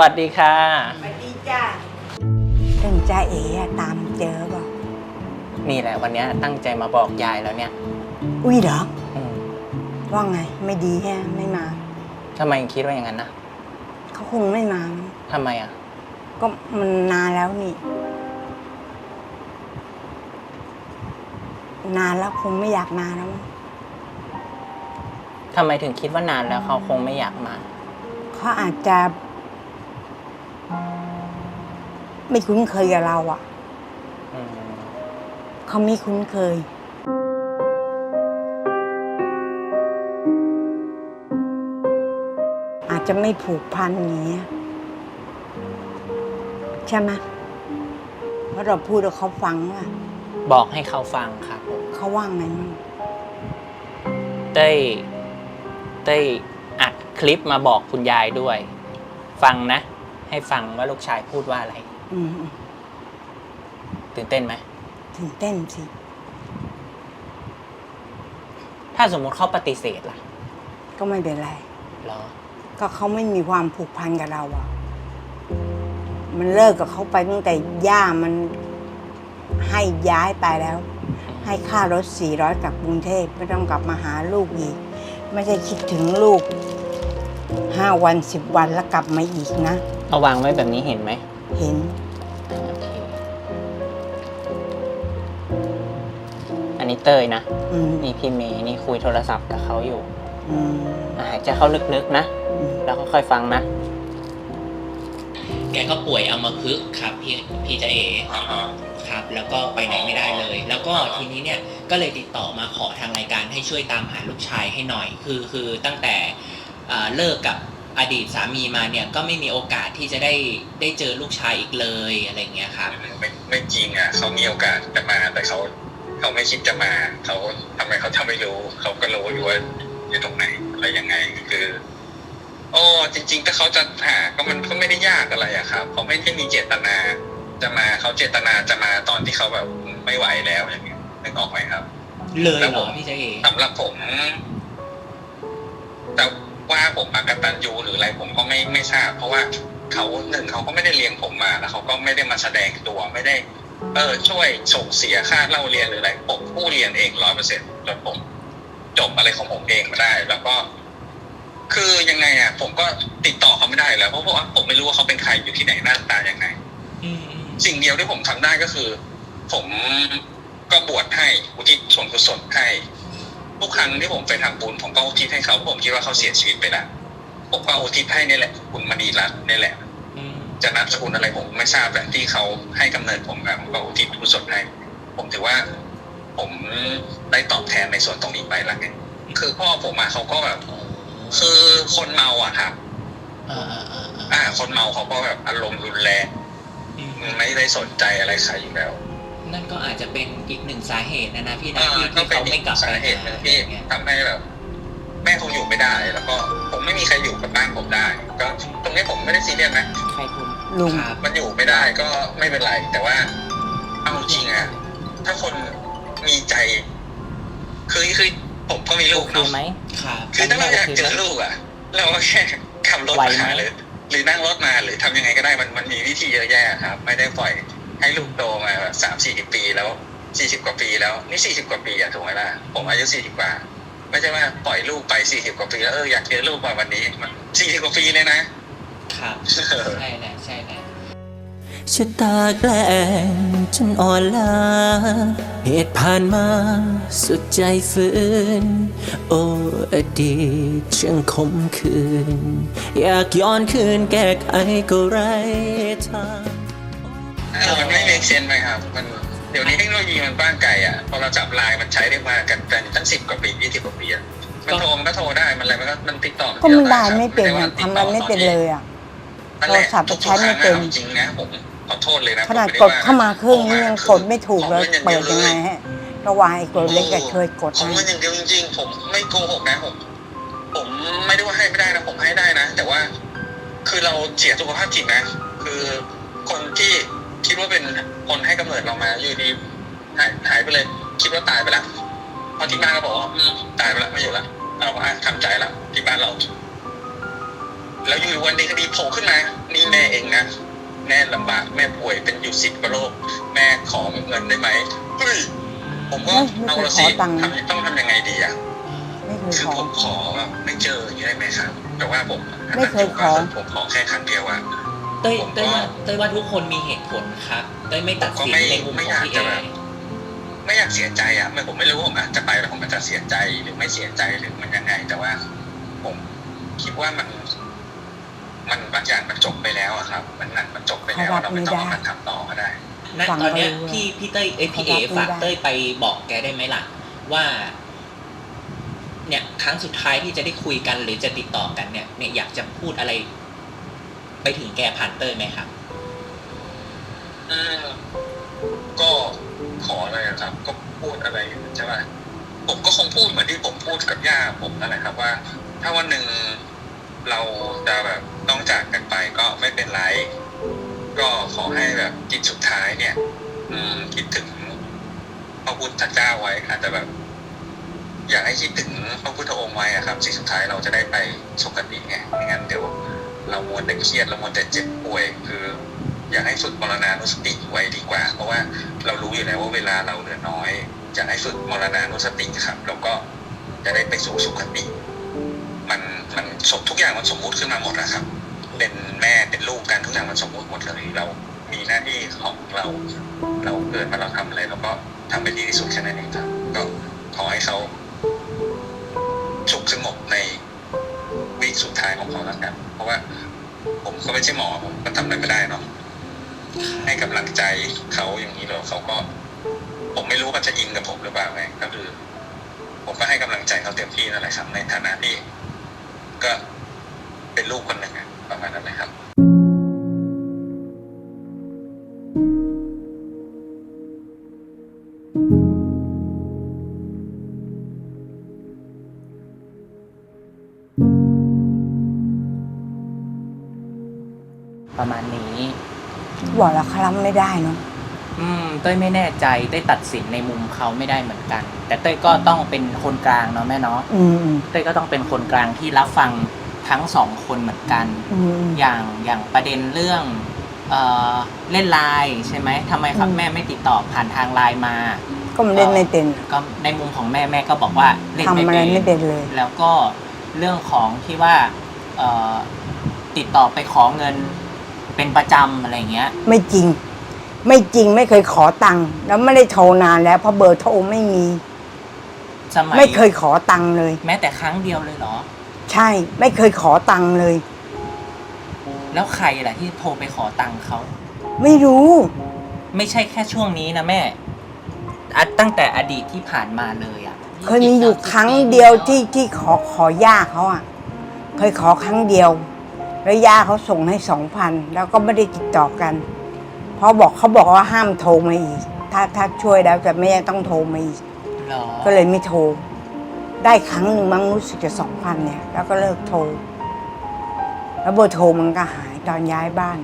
วัสดีค่ะสวัสดีจ้าถึงจ้าเอ๋อะตามเจอบอกนี่แหละวันเนี้ยตั้งใจมาบอกยายแล้วเนี่ย อุ้ยเหรออืมว่าไง ไม่ดีแฮะไม่มา ทำไมคิดว่าอย่างนั้นนะเขาคงไม่มามั้งทำไมอะ ก็มันนานแล้วนี่ นานแล้วคงไม่อยากมาแล้วมั้งทำไมถึงคิดว่านานแล้วเขาคงไม่อยากมา เขาอาจจะ ไม่คุ้นเคยกับเราอะอืมเขาไม่คุ้นเคย อาจจะไม่ผูกพันอย่างเงี้ยใช่ไหมเพราะเราพูดแล้วเขาฟังว่าบอกให้เขาฟังครับผมเขาว่าไงมั่งเต้ยเต้ยอัดคลิปมาบอกคุณยายด้วย ฟังนะ ให้ฟังว่าลูกชายพูดว่าอะไรอืมอืม ตื่นเต้นไหมตื่นเต้นสิ ถ้าสมมุติเขาปฏิเสธล่ะก็ไม่เป็นไร เหรอ ก็เขาไม่มีความผูกพันกับเราอะมันเลิกกับเขาไปตั้งแต่ย่ามันให้ย้ายไปแล้ว ให้ค่ารถสี่ร้อยกลับกรุงเทพไม่ต้องกลับมาหาลูกอีก ไม่ได้คิดถึงลูก ห้าวันสิบวันแล้วกลับมาอีกนะ เอาวางไว้แบบนี้เห็นไหม เห็นโอเคอันนี้เต้ยนะ อืมนี่พี่เมย์นี่คุยโทรศัพท์กับเขาอยู่อืมอะหายใจเข้าลึกๆนะ อืมแล้วก็ค่อยฟังนะ แกก็ป่วยเอามาพึกษ์ครับพี่พี่จะเอครับ แล้วก็ไปไหนไม่ได้เลย แล้วก็ทีนี้เนี่ยก็เลยติดต่อมาขอทางรายการให้ช่วยตามหาลูกชายให้หน่อย คือคือตั้งแต่อ่าเลิกกับ อดีตสามีมาเนี่ยก็ไม่มีโอกาสที่จะได้ได้เจอลูกชายอีกเลยอะไรเงี้ยครับไม่ไม่จริงอะเขามีโอกาสจะมาแต่เขาเขาไม่คิดจะมาเขาทำไมเขาทำไม่รู้เขาก็รู้อยู่ว่าอยู่ตรงไหนอะไรยังไงคือโอ้จริง ๆ ถ้าเขาจะหาก็มันก็ไม่ได้ยากอะไรอะครับเขาไม่ได้มีเจตนา จะมาเขาเจตนาจะมาตอนที่เขาแบบไม่ไหวแล้วอย่างเงี้ยนึกออกไหมครับ เลยเหรอพี่จะเอสำหรับผมแต่ ว่าผมอากตันยูหรืออะไรผมก็ไม่ไม่ทราบ เพราะว่าเขาหนึ่งเขาก็ไม่ได้เลี้ยงผมมาแล้วเขาก็ไม่ได้มาแสดงตัวไม่ได้ เออช่วยส่งเสียค่าเล่าเรียนหรืออะไรผมผู้เรียนเองร้อยเปอร์เซ็นต์จนผมจบอะไรของผมเองมาได้ แล้วก็ คือยังไงอะ ผมก็ติดต่อเขาไม่ได้แล้วเพราะว่าผมไม่รู้ว่าเขาเป็นใครอยู่ที่ไหนหน้าตาอย่างไงอืมอืมสิ่งเดียวที่ผมทำได้ก็คือ ผมก็บวชให้อุทิศส่วนกุศลให้ ทุกครั้งที่ผมไปทำบุญผมก็อุทิศให้เขาเพราะผมคิดว่าเขาเสียชีวิตไปแล้วผมก็อุทิศให้นี่แหละ คุณมณีรัตน์นี่แหละอืมจะนามสกุลอะไรผมไม่ทราบแต่ที่เขาให้กำเนิดผมมาผมก็อุทิศกุศลให้ผมถือว่า ผมได้ตอบแทนในส่วนตรงนี้ไปแล้วไงคือพ่อผมมาเขาก็แบบคือคนเมาอะครับอ่าอ่าอ่าอ่าอ่าคนเมาเขาก็แบบอารมณ์รุนแรงอืมไม่ได้สนใจอะไรใครอยู่แล้ว นั่นก็อาจจะเป็นอีกหนึ่งสาเหตุนะนะพี่นะอ่าที่ก็ที่เป็นเขาอีไม่กกลับไปสาเหตุหนึ่งที่อะไรเงี้ยทำให้แบบแม่คงอยู่ไม่ได้ แล้วก็ผมไม่มีใครอยู่กับบ้านผมได้ ก็ตรงนี้ผมไม่ได้ซีเรียสนะใครคุณลุงครับมันอยู่ไม่ได้ก็ไม่เป็นไร แต่ว่าเอาจริงอะถ้าคนมีใจ คือคือผมก็มีโอลูกเคเนาะไหมครับคือถ้าเราอยากเจอไหมลูกอะเราก็แค่ขับรถไหวมาไหมหาหรือหรือนั่งรถมาหรือทำยังไงก็ได้มันมันมีวิธีเยอะแยะครับ ไม่ได้ปล่อย ให้ลูกโตมาแบบสามสี่สิบปีแล้วสี่สิบกว่าปีแล้วนี่สี่สิบกว่าปีอะถูกไหมล่ะผมอายุสี่สิบกว่า ไม่ใช่ว่าปล่อยลูกไปสี่สิบกว่าปีแล้วเอออยากเจอลูกมาวันนี้มันสี่สิบกว่าปีเลยนะครับใช่แหละใช่แหละชะตาแกล้งฉันอ่อนล้าเหตุผ่านมาสุดใจฝืน โอ้อดีตช่างคมคืน อยากย้อนคืนแก้ไขก็ไรทาง เออมันไม่เมคเซนไหมครับ มันเดี๋ยวนี้เทคโนโลยีมันกว้างไกลอะพอเราจับไลน์มันใช้ได้มากันกันตั้งสิบกว่าปียี่สิบกว่าปีอะมันโทรมันก็โทรได้มันอะไรมันก็มันติดต่อก็มันได้ครับไม่เป็นด้ว่าอะติดทำต่มันไม่เป็นเลยอะนั่นแหละโทรศัพท์ทุกๆใช้ไม่เป็นครั้งอะอาจริงนะผมขอโทษเลยนะขนาดผมไกดเข้ามาครึ่งนี่ยังกดไม่ถูกเลยผมเปิดยังไงลฮะระหว่างไอ้กดเล็กกับเคยกดผมให้เงินอย่างเดียวจริงๆผมไม่โกหกนะผมผมไม่ได้ว่าให้ไม่ได้นะผมให้ได้นะ แต่ว่า คือเราเสียสุขภาพจิตนะ คือคนที่ คิดว่าเป็นคนให้กำเนิดเรามา อยู่ดีหายหายไปเลย คิดว่าตายไปแล้วพอที่บ้านก็บอกว่าอืมตายไปแล้วไม่อยู่แล้วเราก็อะทำใจแล้วที่บ้านเรา แล้วอยู่วันดีคดีโผล่ขึ้นมา นี่แม่เองนะแม่ลำบากแม่ป่วยเป็นอยู่สิบกว่าโรคแม่ขอเงินได้ไหมเฮ้ยผมก็ไม่เอาเคยละขสิอตังค์นะทำต้องทำยังไงดีอะไม่เคยคือขอผมขอไม่เจออย่างนี้ได้ไหมครับแต่ว่าผมไม่เคยขอผมขอแค่ครั้งเดียวอะ เต้ยผมก็เต้ยว่าเต้ยว่าทุกคนมีเหตุผลครับเต้ยไม่ตัดสินก็ไม่ในมุมไม่ของอยากพี่เอจะแบบ ไม่อยากเสียใจอะไม่ผมไม่รู้ว่าผมอาจจะไปแล้วผมอาจจะเสียใจหรือไม่เสียใจหรือมันยังไง แต่ว่า ผมคิดว่ามัน มันบางอย่างมันจบไปแล้วอะครับ มันนั่นมันจบไปแล้วเขารับเราไม่ต้องไม่ได้มาทำต่อก็ได้ ณฟังตอนเนี้ยไม่รู้พี่พี่เต้ยเอยพี่เอเขารับไม่ฝากได้ เต้ยไปบอกแกได้ไหมล่ะ ว่า เนี่ยครั้งสุดท้ายที่จะได้คุยกันหรือจะติดต่อกันเนี่ยเนี่ยอยากจะพูดอะไร ไปถึงแกผ่านเต้ยไหมครับ อืมก็ขออะไรอะครับ ก็พูดอะไรใช่ไหมผมก็คงพูดเหมือนที่ผมพูดกับย่าผมนั่นแหละครับว่า ถ้าวันหนึ่งเราจะแบบต้องจากกันไปก็ไม่เป็นไร ก็ขอให้แบบจิตสุดท้ายเนี่ย อืม คิดถึงพระพุทธเจ้าไว้อาจจะแบบ อยากให้คิดถึงพระพุทธองค์ไว้อะครับสิ่งสุดท้ายเราจะได้ไปสุคติไงไม่งั้นเดี๋ยว เรามัวแต่เครียดเรามัวแต่เจ็บป่วย คือ อยากให้ฝึกมรณานุสติไว้ดีกว่า เพราะว่าเรารู้อยู่แล้วว่าเวลาเราเหลือน้อยอยากให้ฝึกมรณานุสติครับแล้วก็จะได้ไปสู่สุคติ มันมันสมทุกอย่างมันสมมุติขึ้นมาหมดนะครับ เป็นแม่เป็นลูกกันทุกอย่างมันสมมุติหมดเลยเรามีหน้าที่ของเราเราเกิดมาเราทำอะไรเราก็ทำไปดีที่สุดแค่นั้นเองครับ ก็ขอให้เขาสุขสงบใน วีคสุดท้ายของเขาแล้วกันเพราะว่า ผมก็ไม่ใช่หมอผมก็ทำอะไรไม่ได้เนาะให้กำลังใจเขาอย่างนี้แล้วเขาก็ ผมไม่รู้ว่าจะอินกับผมหรือเปล่าไงก็คือผมก็ให้กำลังใจเขาเต็มที่นั่นแหละครับในฐานะที่ก็เป็นลูกคนหนึ่งอะประมาณนั้นเลยครับ บอกแล้วเขารับไม่ได้เนาะอืมเต้ยไม่แน่ใจเต้ยตัดสินในมุมเขาไม่ได้เหมือนกัน แต่เต้ยก็ต้องเป็นคนกลางเนาะแม่เนาะอืมอืมเต้ยก็ต้องเป็นคนกลางที่รับฟังทั้งสองคนเหมือนกัน อืม อย่างอย่างประเด็นเรื่องเอ่อเล่นไลน์ใช่ไหมทำไมครับอืม แม่ไม่ติดต่อผ่านทางไลน์มา ก็มันเล่นไม่เป็นก็ในมุมของแม่แม่ก็บอกว่าเล่นทำไม่อะไรเป็น ไม่เป็นเลย แล้วก็เรื่องของที่ว่าเอ่อติดต่อไปขอเงิน เป็นประจำอะไรเงี้ย ไม่จริง ไม่จริงไม่เคยขอตังค์แล้วไม่ได้โทรนานแล้วเพราะเบอร์โทรไม่มี สมัยไม่เคยขอตังค์เลย แม้แต่ครั้งเดียวเลยเหรอ ใช่ ไม่เคยขอตังค์เลย แล้วใครล่ะที่โทรไปขอตังค์เขา ไม่รู้ ไม่ใช่แค่ช่วงนี้นะแม่อะตั้งแต่อดีตที่ผ่านมาเลยอะเคยมีอยู่ครั้งเดียวที่ที่ขอขอย่าเขาอะ เคยขอครั้งเดียว แล้วย่าเขาส่งให้สองพันแล้วก็ไม่ได้ติดต่อกันเพราะบอกเขาบอกว่าห้ามโทรมาอีก ถ้าถ้าช่วยแล้วจะไม่ต้องโทรมาอีก หรอก็เลยไม่โทร ได้ครั้งหนึ่งมั้งรู้สึกจะสองพันเนี่ย แล้วก็เลิกโทร แล้วเบอร์โทรมันก็หายตอนย้ายบ้าน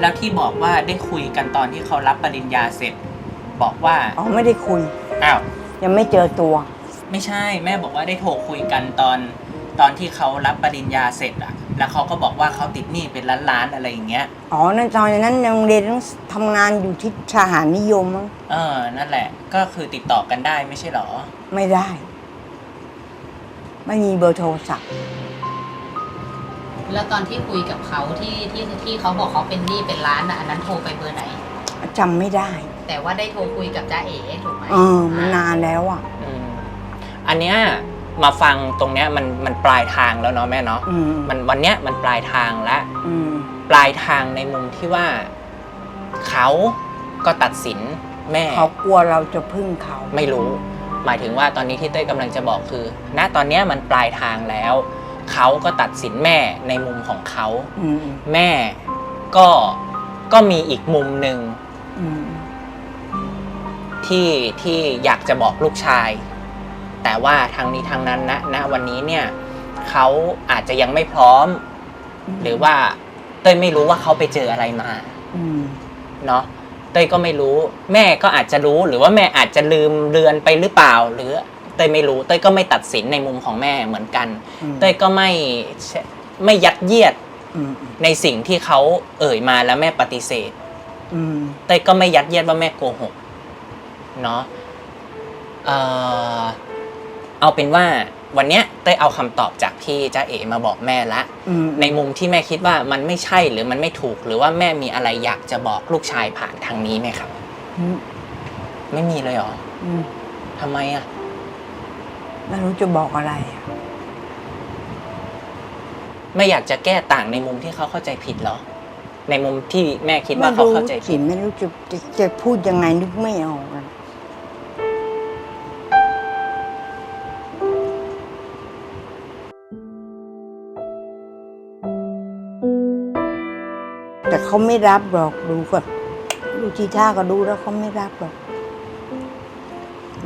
แล้วที่บอกว่าได้คุยกันตอนที่เขารับปริญญาเสร็จ บอกว่าอ๋อไม่ได้คุย อ้าวยังไม่เจอตัว ไม่ใช่แม่บอกว่าได้โทรคุยกันตอน ตอนที่เขารับปริญญาเสร็จอะแล้วเขาก็บอกว่าเขาติดหนี้เป็นล้านๆอะไรอย่างเงี้ย อ๋อนั่นตอนนั้นยังเรียนต้องทำงานอยู่ที่สหานิยมมั้งเออ นั่นแหละ ก็คือติดต่อกันได้ไม่ใช่เหรอ ไม่ได้ ไม่มีเบอร์โทรศัพท์ แล้วตอนที่คุยกับเขาที่ที่ที่เขาบอกเขาเป็นหนี้เป็นล้านน่ะอันนั้นโทรไปเบอร์ไหน จำไม่ได้ แต่ว่าได้โทรคุยกับจ้าเอ๋ถูกไหมเออมันนานแล้วอะ อืมอันเนี้ยมาฟังตรงเนี้ยมันมันปลายทางแล้วเนาะแม่เนาะอืมมันวันเนี้ยมันปลายทางแล้วอืมปลายทางในมุมที่ว่า เขาก็ตัดสินแม่เขากลัวเราจะพึ่งเขา ไม่รู้ หมายถึงว่าตอนนี้ที่เต้ยกำลังจะบอกคือ ณตอนเนี้ยมันปลายทางแล้ว เขาก็ตัดสินแม่ในมุมของเขา อืมแม่ก็ก็มีอีกมุมหนึ่งอืม ที่ที่อยากจะบอกลูกชาย แต่ว่าทางนี้ทางนั้นนะณวันนี้เนี่ยเขาอาจจะยังไม่พร้อม หรือว่าเต้ยไม่รู้ว่าเขาไปเจออะไรมาอืมเนาะเต้ยต้ยก็ไม่รู้ แม่ก็อาจจะรู้หรือว่าแม่อาจจะลืมเลือนไปหรือเปล่า หรือเต้ยไม่รู้เต้ยก็ไม่ตัดสินในมุมของแม่เหมือนกันอืมเต้ยก็ไม่ไม่ยัดเยียดอืมในสิ่งที่เขาเอ่ยมาแล้วแม่ปฏิเสธอืมเต้ยก็ไม่ยัดเยียดว่าแม่โกหก เนาะเอ่อเอาเป็นว่าวันเนี้ยเต้ยเอาคำตอบจากที่จ้าเอ๋มาบอกแม่ละ อืมในมุมที่แม่คิดว่ามันไม่ใช่หรือมันไม่ถูก หรือว่าแม่มีอะไรอยากจะบอกลูกชายผ่านทางนี้ไหมครับ อืมไม่มีเลยเหรออืมทำไมอะ ไม่รู้จะบอกอะไรอะไม่อยากจะแก้ต่างในมุมที่เขาเข้าใจผิดเหรอ ในมุมที่แม่คิดไม่ว่าเขารู้เข้าใจสิผิดไม่รู้จะจะจะพูดยังไงนึกไม่ออกอะ แต่เขาไม่รับหรอกดูกับดูทีท่าก็ดูแล้วเขาไม่รับหรอก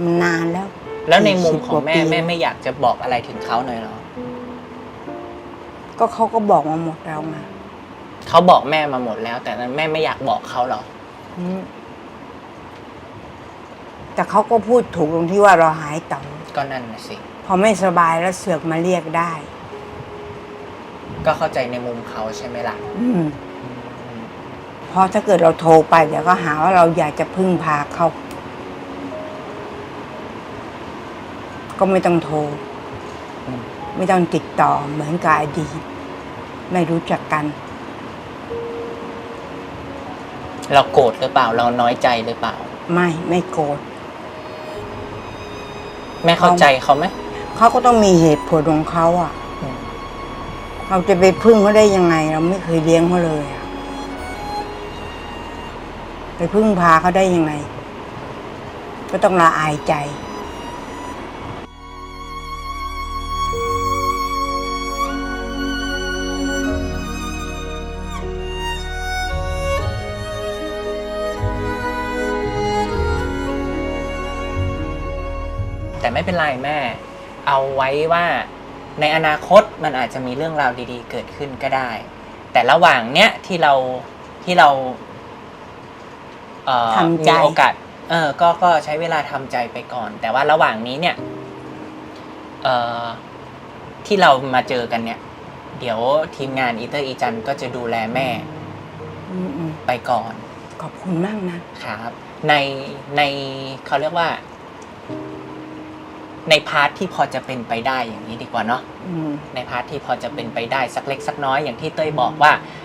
มันนานแล้ว แล้วในมุมของแม่40กว่าปีแม่ไม่อยากจะบอกอะไรถึงเขาหน่อยเหรอก็เขาก็บอกมาหมดแล้วไงเขาบอกแม่มาหมดแล้ว แต่นั้นแม่ไม่อยากบอกเขาเหรออืมแต่เขาก็พูดถูกตรงที่ว่าเราหายต่อก็นั่นนะสิ พอไม่สบายแล้วเสือกมาเรียกได้ ก็เข้าใจในมุมเขาใช่ไหมล่ะ อืม เพราะถ้าเกิดเราโทรไปเดี๋ยวก็หาว่าเราอยากจะพึ่งพาเขาก็ไม่ต้องโทรอืมไม่ต้องติดต่อเหมือนกับอดีตไม่รู้จักกัน เราโกรธหรือเปล่า เราน้อยใจหรือเปล่า ไม่ไม่โกรธแม่เข้าใจเขาไหมเขาก็ต้องมีเหตุผลของเขาอะอืมเราจะไปพึ่งเขาได้ยังไง เราไม่เคยเลี้ยงเขาเลยอะไป พึ่งพาเขาได้ยังไง ก็ต้องละอายใจแต่ไม่เป็นไรแม่ เอาไว้ว่าในอนาคตมันอาจจะมีเรื่องราวดีๆ เกิดขึ้นก็ได้ แต่ระหว่างเนี้ยที่เราที่เรา เอ่อทำใจ มีโอกาสเออก็ก็ใช้เวลาทำใจไปก่อน แต่ว่าระหว่างนี้เนี่ยเอ่อที่เรามาเจอกันเนี่ย เดี๋ยวทีมงานอีเตอร์อีจันก็จะดูแลแม่อืมอืมไปก่อน ขอบคุณมากนะครับในในเขาเรียกว่า ในพาร์ทที่พอจะเป็นไปได้อย่างนี้ดีกว่าเนาะอืมในพาร์ทที่พอจะเป็นไปได้สักเล็กสักน้อยอย่างที่เต้ยบอกว่าเอ่อ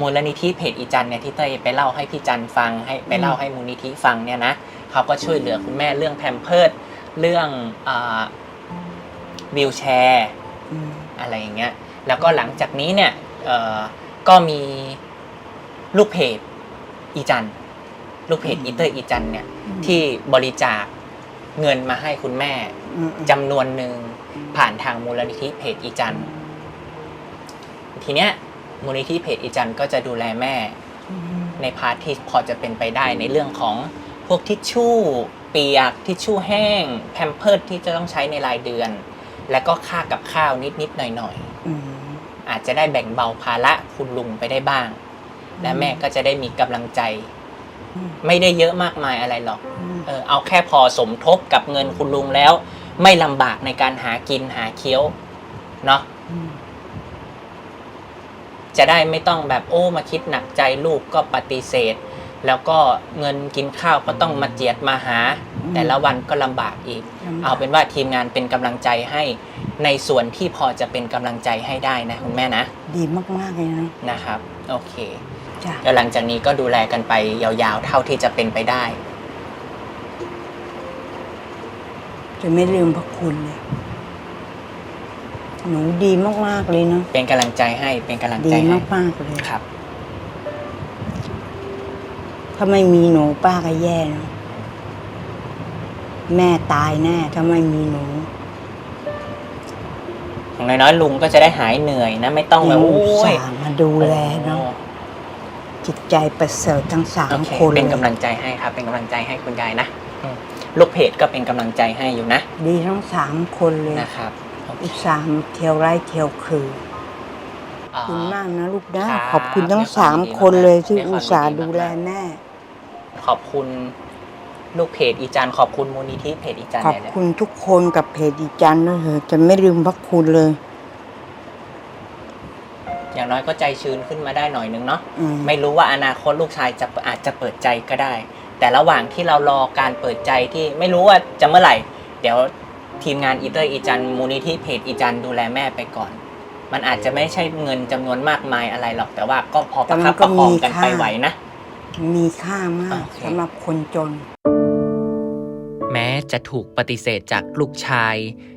มูลนิธิเพจอีจันเนี่ยที่เต้ยไปเล่าให้พี่จันฟังให้ไปเล่าให้มูลนิธิฟังเนี่ยนะเขาก็ช่วยเหลือคุณแม่เรื่องแพมเพิร์ดเรื่องวิวแชร์อืมอะไรอย่างเงี้ยแล้วก็หลังจากนี้เนี่ยเอ่อก็มีลูกเพจอีจันลูกเพจอีเตอร์อีจันเนี่ยอืมที่บริจาคเงินมาให้คุณแม่อืมอืมจำนวนหนึ่งผ่านทางมูลนิธิเพจอีจันทีเนี้ย มูลนิธิเพจอีจันก็จะดูแลแม่อืมในพาร์ทที่พอจะเป็นไปได้ในเรื่องของพวกทิชชู่ เปียกทิชชู่แห้ง แพมเพิร์ดที่จะต้องใช้ในรายเดือน แล้วก็ค่ากับข้าวนิดๆหน่อยอืมๆอาจจะได้แบ่งเบาภาระคุณลุงไปได้บ้าง และแม่ก็จะได้มีกำลังใจอืมไม่ได้เยอะมากมายอะไรหรอกอืมเออเอาแค่พอสมทบกับเงินคุณลุงแล้ว ไม่ลำบากในการหากินหาเคี้ยวเนาะอืม จะได้ไม่ต้องแบบโอ้มาคิดหนักใจลูกก็ปฏิเสธ แล้วก็เงินกินข้าวก็ต้องมาเจียดมาหา แต่ละวันก็ลำบากอีก เอาเป็นว่าทีมงานเป็นกำลังใจให้ในส่วนที่พอจะเป็นกำลังใจให้ได้นะคุณแม่นะ ดีมากๆเลยนะนะครับ โอเคจ้ะแล้วหลังจากนี้ก็ดูแลกันไปยาวๆ เท่าที่จะเป็นไปได้ จะไม่ลืมพระคุณเลย หนูดีมากๆเลยเนาะเป็นกำลังใจให้เป็นกำลังดีใจให้มากๆเลย ครับ ถ้าไม่มีหนูป้าก็แย่เนาะแม่ตายแน่ถ้าไม่มีหนู อย่างน้อยๆลุงก็จะได้หายเหนื่อยนะ ไม่ต้องแบบยังโอ้อุตยส่าห์มาดูแลเนาะจิตใจประเสริฐทั้งสาโอมเคคนเป็นลยกำลังใจให้ครับ เป็นกำลังใจให้คุณยายนะอืมลูกเพจก็เป็นกำลังใจให้อยู่นะดีทั้งสามคนเลยนะครับโอเคอุตส่าห์มาเที่ยวไร่เที่ยวคือขอบคุณมากนะลูกนะครับขอบคุณทั้งด้วยความสามยินดีคนเลยที่ด้วยความอุตส่าห์ยินดีดูแลมากแม่ขอบคุณลูกเพจอีจันขอบคุณมูลนิธิเพจอีจันขอบหน่อยเลยคุณทุกคนกับเพจอีจันนะเถอะจะไม่ลืมพระคุณเลย อย่างน้อยก็ใจชื้นขึ้นมาได้หน่อยนึงเนาะอืมไม่รู้ว่าอนาคตลูกชายจะอาจจะเปิดใจก็ได้ แต่ระหว่างที่เรารอการเปิดใจที่ไม่รู้ว่าจะเมื่อไหร่ เดี๋ยว ทีมงานอีเตอร์อีจันมูลนิธิเพจอีจันดูแลแม่ไปก่อน มันอาจจะไม่ใช่เงินจำนวนมากมายอะไรหรอกแต่ว่าก็พอประคับประคองกันไปไหวนะ มีค่ามากโอเคสำหรับคนจน แม้จะถูกปฏิเสธจากลูกชาย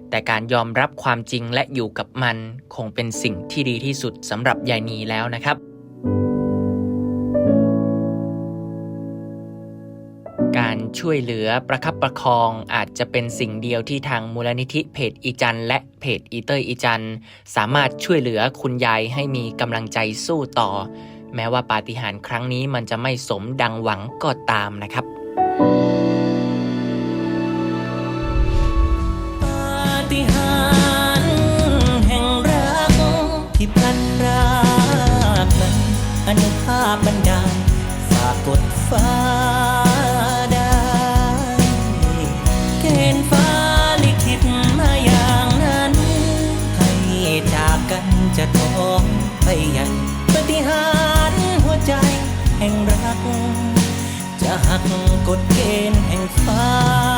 แต่การยอมรับความจริงและอยู่กับมัน คงเป็นสิ่งที่ดีที่สุดสำหรับยายนีแล้วนะครับ ช่วยเหลือประคับประคองอาจจะเป็นสิ่งเดียวที่ทางมูลนิธิเพจอีจันและเพจอีเตอร์อีจันสามารถช่วยเหลือคุณยายให้มีกำลังใจสู้ต่อ แม้ว่าปาฏิหาริย์ครั้งนี้มันจะไม่สมดังหวังก็ตามนะครับปาฏิหาริย์แห่งรักที่พลันรากนั้นอนุภาพบันดา หักกฎเกณฑ์แห่งฟ้า